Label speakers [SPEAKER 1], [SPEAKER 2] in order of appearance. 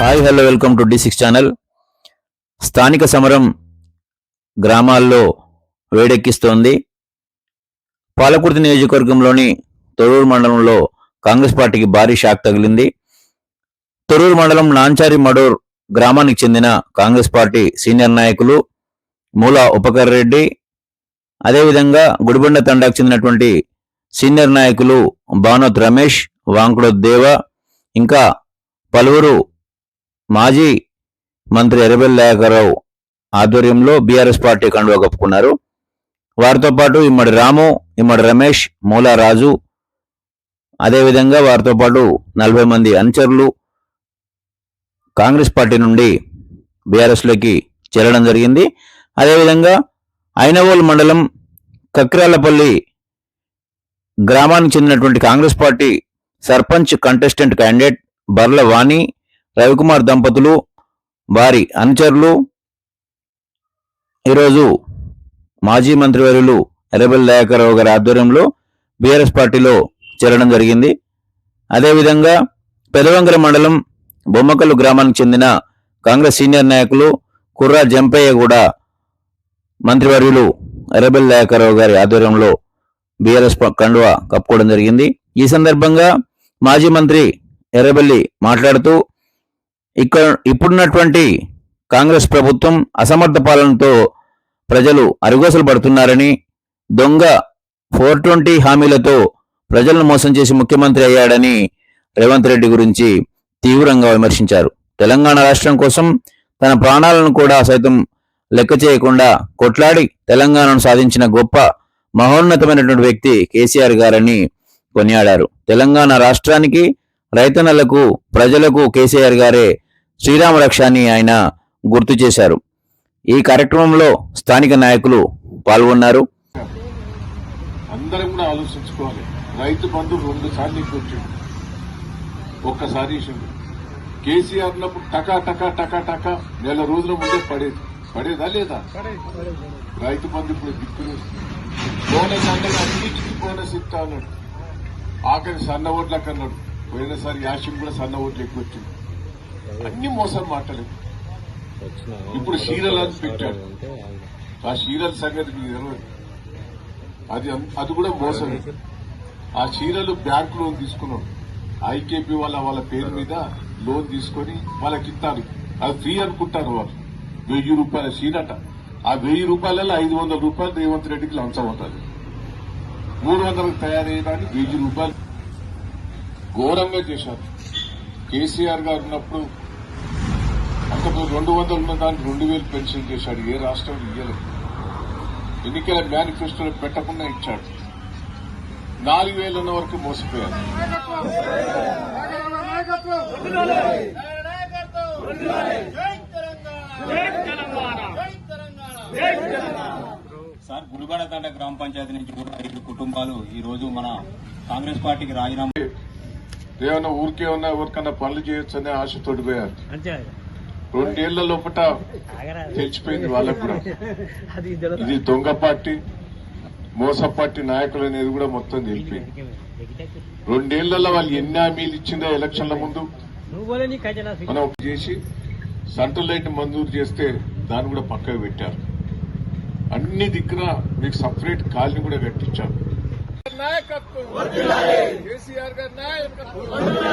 [SPEAKER 1] Hi hello welcome to D six channel స్థానిక సమరం గ్రామాల్లో వేడెక్కిస్తోంది. పాలకుర్తి నియోజకవర్గంలోని తొరూరు మండలంలో కాంగ్రెస్ పార్టీకి భారీ షాక్ తగిలింది. తొరూరు మండలం నాంచారి మడూర్ గ్రామానికి చెందిన కాంగ్రెస్ పార్టీ సీనియర్ నాయకులు మూల ఉపకర్ రెడ్డి అదేవిధంగా గుడిబండ తండాకు చెందినటువంటి సీనియర్ నాయకులు భానోత్ రమేష్ వాంకుడో దేవ ఇంకా పలువురు మాజీ మంత్రి ఎర్రబెల్లి దయాకర్రావు ఆధ్వర్యంలో బీఆర్ఎస్ పార్టీ కండువా కప్పుకున్నారు. వారితో పాటు ఇమ్మడి రాము ఇమ్మడి రమేష్ మూలారాజు అదేవిధంగా వారితో పాటు నలభై మంది అనుచరులు కాంగ్రెస్ పార్టీ నుండి బీఆర్ఎస్లోకి చేరడం జరిగింది. అదేవిధంగా ఐనవోలు మండలం కక్రాలపల్లి గ్రామానికి చెందినటువంటి Congress party sarpanch contestant candidate Barla Vani Ravikumar దంపతులు వారి అనుచరులు ఈరోజు మాజీ మంత్రివర్యులు ఎర్రబెల్లి దయాకర్రావు గారి ఆధ్వర్యంలో బీఆర్ఎస్ పార్టీలో చేరడం జరిగింది. అదేవిధంగా పెదవంగర మండలం బొమ్మకల్లు గ్రామానికి చెందిన కాంగ్రెస్ సీనియర్ నాయకులు కుర్రా జంపయ్య కూడా మంత్రివర్యులు ఎర్రబెల్లి దయాకర్రావు గారి ఆధ్వర్యంలో బీఆర్ఎస్ కండువా కప్పుకోవడం జరిగింది. ఈ సందర్భంగా మాజీ మంత్రి ఎర్రబెల్లి మాట్లాడుతూ ఇక్కడ ఇప్పుడున్నటువంటి కాంగ్రెస్ ప్రభుత్వం అసమర్థ పాలనతో ప్రజలు అరుగోసలు పడుతున్నారని దొంగ ఫోర్ ట్వంటీ హామీలతో ప్రజలను మోసం చేసి ముఖ్యమంత్రి అయ్యాడని రేవంత్ రెడ్డి గురించి తీవ్రంగా విమర్శించారు. తెలంగాణ రాష్ట్రం కోసం తన ప్రాణాలను కూడా సైతం లెక్క చేయకుండా కొట్లాడి తెలంగాణను సాధించిన గొప్ప మహోన్నతమైనటువంటి వ్యక్తి కేసీఆర్ గారని కొనియాడారు. తెలంగాణ రాష్ట్రానికి రైతన్నలకు ప్రజలకు కేసీఆర్ గారే శ్రీరామ రక్షాన్ని ఆయన గుర్తు చేశారు. ఈ కార్యక్రమంలో స్థానిక నాయకులు పాల్గొన్నారు.
[SPEAKER 2] అందరం కూడా ఆలోచించుకోవాలి. రైతు బంధు రెండు సార్లు నీకు వచ్చింది. ఒక్కసారి ఇచ్చింది. కేసీఆర్ ఉన్నప్పుడు టకా టకా టకా టకా నెల రోజుల ముందే పడేది. పడేదా లేదా? రైతు బంధు ఇప్పుడు దిక్కులు బోనస్ అంటే అన్నిటికీ పోయిన ఇస్తా అన్నాడు. ఆఖరి సన్న ఓట్లకు అన్నాడు పోయినసారి యాషిం కూడా సన్న ఓట్లు ఎక్కువ వచ్చింది అన్ని మోసం మాటలు. ఇప్పుడు చీరలు అని పెట్టాడు ఆ చీరల సంగతి మీకు తెలియదు అది అది కూడా మోసమే. ఆ చీరలు బ్యాంక్ లోన్ తీసుకున్నాడు ఐకేపీ వాళ్ళ వాళ్ళ పేరు మీద లోన్ తీసుకొని వాళ్ళకి ఇస్తారు. అది ఫ్రీ అనుకుంటారు వాళ్ళు. వెయ్యి రూపాయల చీరట. ఆ వెయ్యి రూపాయలలో ఐదు వందల రూపాయలు రేవంత్ రెడ్డికి లంచం ఉంటుంది మూడు వందలకు తయారయ్యడానికి వెయ్యి రూపాయలు. ఘోరంగా చేశారు. కేసీఆర్ గారు ఉన్నప్పుడు అంతకు రెండు వందలు ఉన్న దానికి రెండు వేలు పెన్షన్ చేశాడు. ఏ రాష్ట్రం ఇయ్యలేదు. ఎన్నికల మేనిఫెస్టోలో పెట్టకుండా ఇచ్చాడు. నాలుగు వేలున్న వరకు మోసపోయారు.
[SPEAKER 3] సార్ గుడిగడ గ్రామ పంచాయతీ నుంచి కూడా ఐదు కుటుంబాలు ఈ రోజు మన కాంగ్రెస్ పార్టీకి రాజీనామా
[SPEAKER 2] ఏమన్నా ఊరికే ఉన్నా ఎవరికన్నా పనులు చేయొచ్చనే ఆశతోటి పోయారు. రెండేళ్ళ లోపల తెలిసిపోయింది వాళ్ళకు కూడా. ఇది దొంగ పార్టీ మోస పార్టీ నాయకులు అనేది కూడా మొత్తం తెలిపోయింది రెండేళ్ళలో వాళ్ళు ఎన్ని హామీలు ఇచ్చిందో ఎలక్షన్ల ముందు మనం చేసి సెంట్రల్ లైట్ మంజూరు చేస్తే దాన్ని కూడా పక్కకు పెట్టారు. అన్ని దిక్కున మీకు సపరేట్ కాలనీ కూడా కట్టించారు. నాయకత్వం. కేసీఆర్ గారి Oh, no.